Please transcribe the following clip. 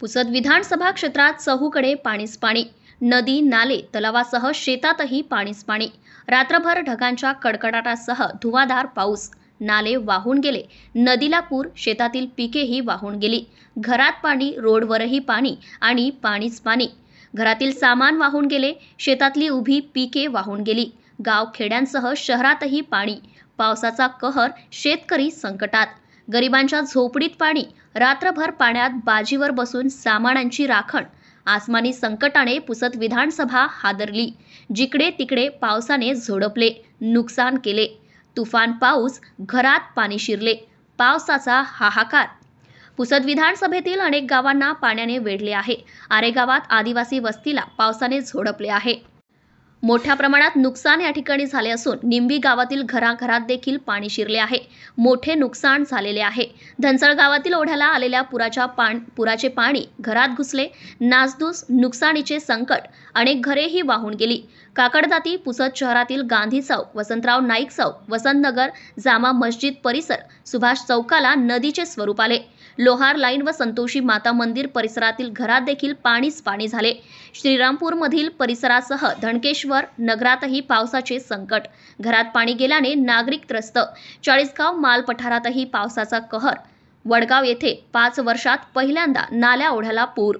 पुसद विधानसभा क्षेत्रात चहूकडे पाणीच पाणी. नदी नाले तलावासह शेतातही पाणीच पाणी. रात्रभर ढगांच्या कडकडाटासह धुवाधार पाऊस. नाले वाहून गेले. नदीला पूर शेतातील पिकेही वाहून गेली. घरात पाणी रोडवरही पाणी आणि पाणीच पाणी. घरातील सामान वाहून गेले. शेतातली उभी पिके वाहून गेली. गाव खेड्यांसह शहरातही पाणी. पावसाचा कहर शेतकरी संकटात. गरिबांच्या झोपडीत पाणी रात्रभर पाण्यात बाजीवर बसून सामानांची राखण आसमानी संकटाने पुसत विधानसभा हादरली जिकडे तिकडे पावसाने झोडपले नुकसान केले. तुफान पाऊस घरात पाणी शिरले पावसाचा हाहाकार. पुसद विधानसभेतील अनेक गावांना पाण्याने वेढले आहे. आरे गावात आदिवासी वस्तीला पावसाने झोडपले आहे. मोठ्या प्रमाणात नुकसान या ठिकाणी झाले असून निंबी गावातील घराघरात देखील पाणी शिरले आहे. मोठे नुकसान झालेले आहे. धनसळ गावातील ओढ्याला आलेल्या पुराच्या पाण पुराचे पाणी घरात घुसले. नासधूस नुकसानीचे संकट अनेक घरेही वाहून गेली. काकडदाती पुसद शहरातील गांधी चौक वसंतराव नाईक चौक वसंतनगर जामा मस्जिद परिसर सुभाष चौकाला नदीचे स्वरूप आले. लोहार लाईन व संतोषी माता मंदिर परिसरातील घरात देखील पाणीच पाणी झाले. श्रीरामपूरमधील परिसरासह धनकेश्वर नगरातही पावसाचे संकट. घरात पाणी गेल्याने नागरिक त्रस्त. चाळीसगाव माल पठारातही पावसाचा कहर. वडगाव येथे पाच वर्षात पहिल्यांदा नाल्या ओढ्याला पूर